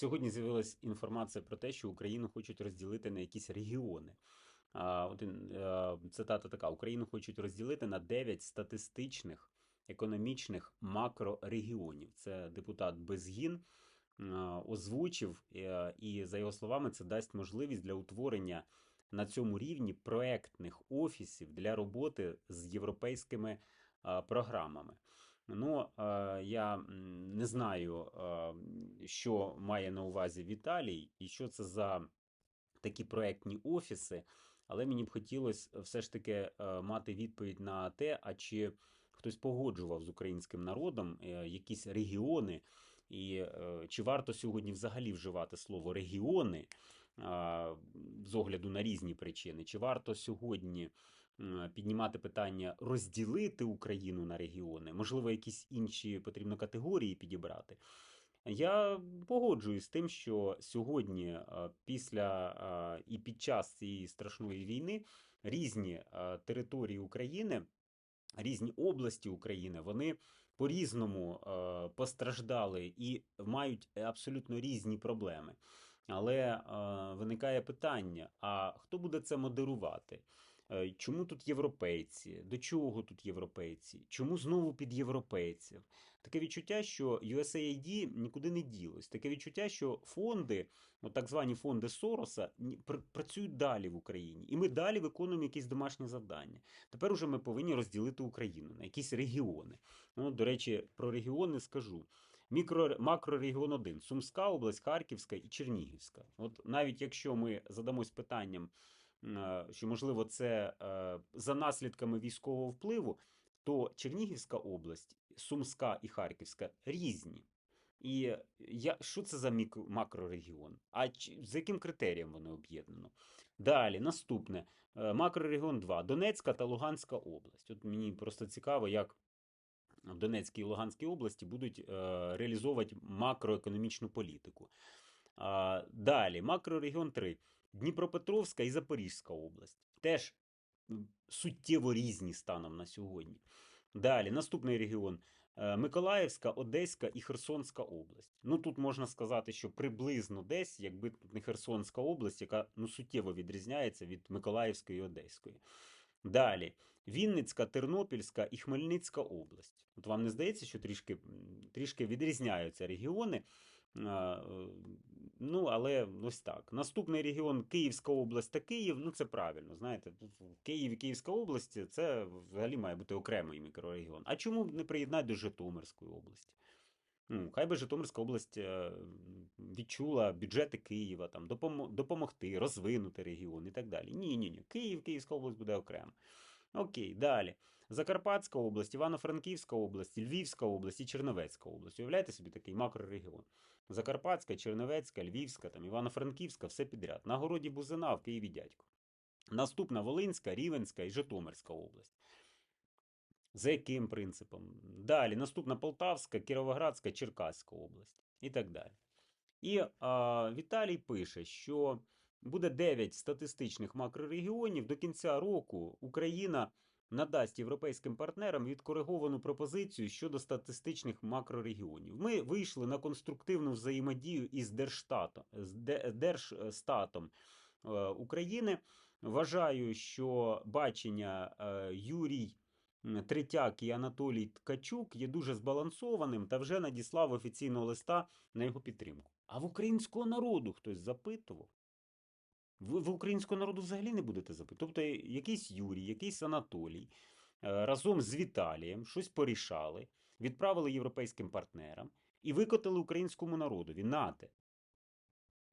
Сьогодні з'явилася інформація про те, що Україну хочуть розділити на якісь регіони. Один, е, цитата така: Україну хочуть розділити на 9 статистичних економічних макрорегіонів. Це депутат Безгін е, озвучив, е, і за його словами, це дасть можливість для утворення на цьому рівні проектних офісів для роботи з європейськими програмами. Ну, е, я не знаю, е, що має на увазі Віталій, і що це за такі проектні офіси, але мені б хотілося все ж таки е, мати відповідь на те, а чи хтось погоджував з українським народом якісь регіони, і чи варто сьогодні взагалі вживати слово регіони з огляду на різні причини, чи варто сьогодні піднімати питання розділити Україну на регіони, можливо, якісь інші потрібно категорії підібрати. Я погоджуюсь з тим, що сьогодні, е, після е, і під час цієї страшної війни, різні е, території України, різні області України, вони по-різному е, постраждали і мають абсолютно різні проблеми. Але е, виникає питання: а хто буде це модерувати? Е, Чому тут європейці? До чого тут європейці? Чому знову під європейців? Таке відчуття, що USAID нікуди не ділось. Таке відчуття, що фонди, от так звані фонди Сороса, працюють далі в Україні. І ми далі виконуємо якісь домашні завдання. Тепер уже ми повинні розділити Україну на якісь регіони. Ну, до речі, про регіони скажу. Мікро, макрорегіон 1 Сумська область, Харківська і Чернігівська. От навіть якщо ми задамось питанням, що можливо це е, за наслідками військового впливу, то Чернігівська область, Сумська і Харківська різні. І я, що це за мікро, макрорегіон? А чи- за яким критерієм воно об'єднано? Далі, наступне. Е, Макрорегіон 2. Донецька та Луганська область. От мені просто цікаво, як в Донецькій і Луганській області будуть е, реалізовувати макроекономічну політику. Далі, макрорегіон 3. Дніпропетровська і Запорізька область. Теж суттєво різні станом на сьогодні. Далі, наступний регіон. е, Миколаївська, Одеська і Херсонська область. Ну тут можна сказати, що приблизно десь, якби тут не Херсонська область, яка ну, суттєво відрізняється від Миколаївської і Одеської. Далі, Вінницька, Тернопільська і Хмельницька область. От вам не здається, що трішки, трішки відрізняються регіони. Ну, але ось так. Наступний регіон Київська область та Київ. Ну, це правильно. Знаєте, Київ і Київська область це взагалі має бути окремий мікрорегіон. А чому не приєднати до Житомирської області? Ну, хай би Житомирська область е, відчула бюджети Києва, там, допомогти, розвинути регіон і так далі. Ні, ні, ні. Київ, Київська область буде окремо. Окей, далі. Закарпатська область, Івано-Франківська область, Львівська область і Черновецька область. Уявляєте собі такий макрорегіон. Закарпатська, Черновецька, Львівська, там, Івано-Франківська, все підряд. На городі Бузина, в Києві дядько. Наступна Волинська, Рівенська і Житомирська область. За яким принципом? Далі, наступна Полтавська, Кіровоградська, Черкаська область і так далі. І а, Віталій пише, що буде 9 статистичних макрорегіонів. До кінця року Україна надасть європейським партнерам відкориговану пропозицію щодо статистичних макрорегіонів. Ми вийшли на конструктивну взаємодію із Держштатом, з Де- Держстатом е, України. Вважаю, що бачення е, Юрій Третяк і Анатолій Ткачук є дуже збалансованим та вже надіслав офіційного листа на його підтримку. А в українського народу хтось запитував. Ви в українського народу взагалі не будете запитувати. Тобто якийсь Юрій, якийсь Анатолій е, разом з Віталієм щось порішали, відправили європейським партнерам і викотили українському народові. Нате.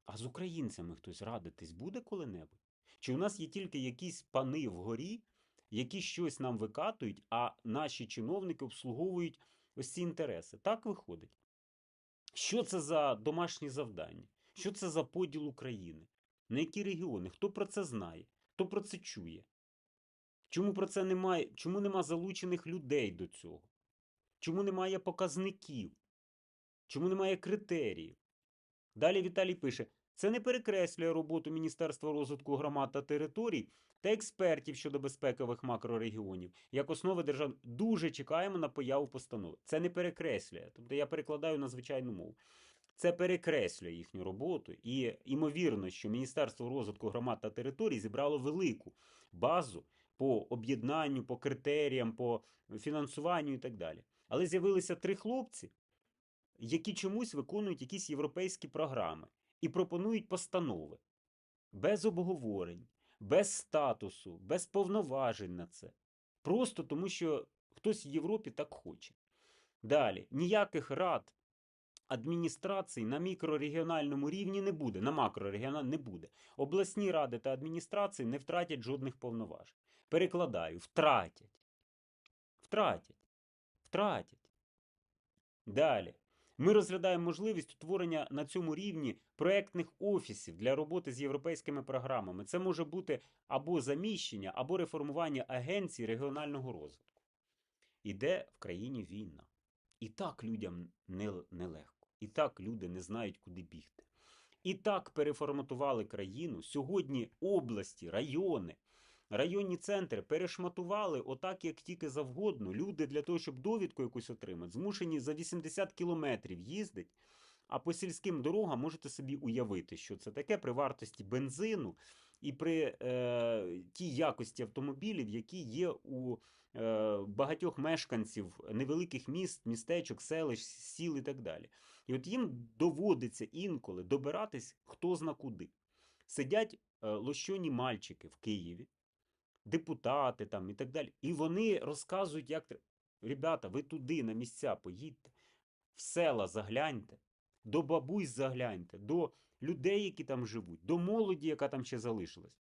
А з українцями хтось радитись буде коли-небудь? Чи у нас є тільки якісь пани вгорі, які щось нам викатують, а наші чиновники обслуговують ось ці інтереси? Так виходить. Що це за домашні завдання? Що це за поділ України? На які регіони? Хто про це знає? Хто про це чує? Чому про це немає? Чому нема залучених людей до цього? Чому немає показників? Чому немає критеріїв? Далі Віталій пише: це не перекреслює роботу Міністерства розвитку громад та територій та експертів щодо безпекових макрорегіонів. Як основи держав дуже чекаємо на появу постанови. Це не перекреслює. Тобто я перекладаю на звичайну мову. Це перекреслює їхню роботу, і ймовірно, що Міністерство розвитку громад та територій зібрало велику базу по об'єднанню, по критеріям, по фінансуванню і так далі. Але з'явилися три хлопці, які чомусь виконують якісь європейські програми і пропонують постанови без обговорень, без статусу, без повноважень на це. Просто тому, що хтось в Європі так хоче. Далі, ніяких рад адміністрацій на мікрорегіональному рівні не буде, на макрорегіональному не буде. Обласні ради та адміністрації не втратять жодних повноважень. Перекладаю, втратять. Втратять. Втратять. Далі. Ми розглядаємо можливість утворення на цьому рівні проектних офісів для роботи з європейськими програмами. Це може бути або заміщення, або реформування агенцій регіонального розвитку. Іде в країні війна. І так людям не- нелегко. І так люди не знають, куди бігти. І так переформатували країну. Сьогодні області, райони, районні центри перешматували отак, як тільки завгодно. Люди для того, щоб довідку якусь отримати, змушені за 80 кілометрів їздить. А по сільським дорогам можете собі уявити, що це таке при вартості бензину і при е, тій якості автомобілів, які є у багатьох мешканців невеликих міст, містечок, селищ, сіл і так далі. І от їм доводиться інколи добиратись хто зна куди. Сидять е, лощоні мальчики в Києві, депутати там і так далі. І вони розказують, як ребята, ви туди на місця поїдьте, в села загляньте, до бабусь загляньте, до людей, які там живуть, до молоді, яка там ще залишилась.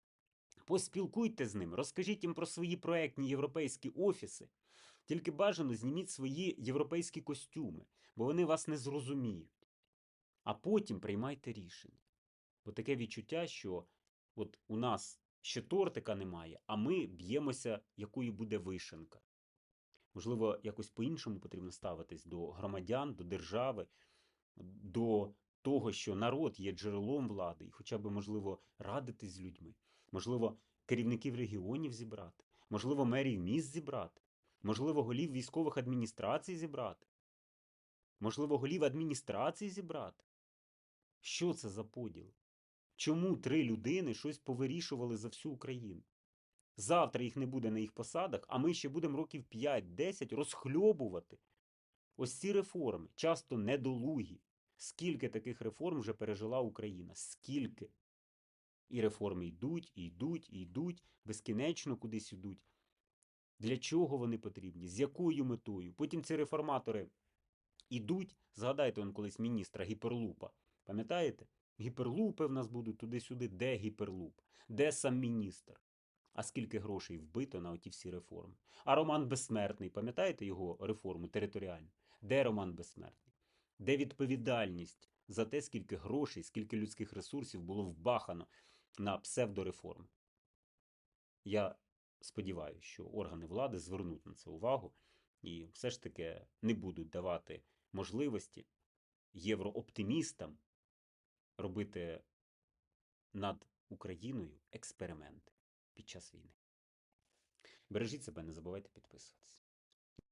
Поспілкуйте з ними, розкажіть їм про свої проектні європейські офіси. Тільки бажано зніміть свої європейські костюми, бо вони вас не зрозуміють. А потім приймайте рішення. Бо таке відчуття, що от у нас ще тортика немає, а ми б'ємося, якою буде вишенка. Можливо, якось по-іншому потрібно ставитись до громадян, до держави, до того, що народ є джерелом влади, і хоча б, можливо, радитись з людьми, можливо, керівників регіонів зібрати, можливо, мерів міст зібрати, можливо, голів військових адміністрацій зібрати, можливо, голів адміністрацій зібрати. Що це за поділ? Чому три людини щось повирішували за всю Україну? Завтра їх не буде на їх посадах, а ми ще будемо років 5-10 розхльобувати ось ці реформи, часто недолугі. Скільки таких реформ вже пережила Україна? Скільки? І реформи йдуть, і йдуть, і йдуть, безкінечно кудись йдуть. Для чого вони потрібні? З якою метою? Потім ці реформатори ідуть. Згадайте он колись міністра Гіперлупа. Пам'ятаєте? Гіперлупи в нас будуть туди-сюди. Де гіперлуп? Де сам міністр? А скільки грошей вбито на оті всі реформи? А Роман Безсмертний, пам'ятаєте його реформу територіальну? Де Роман Безсмертний? Де відповідальність за те, скільки грошей, скільки людських ресурсів було вбахано на псевдореформи? Я сподіваюся, що органи влади звернуть на це увагу і все ж таки не будуть давати можливості єврооптимістам робити над Україною експерименти під час війни. Бережіть себе, не забувайте підписуватися.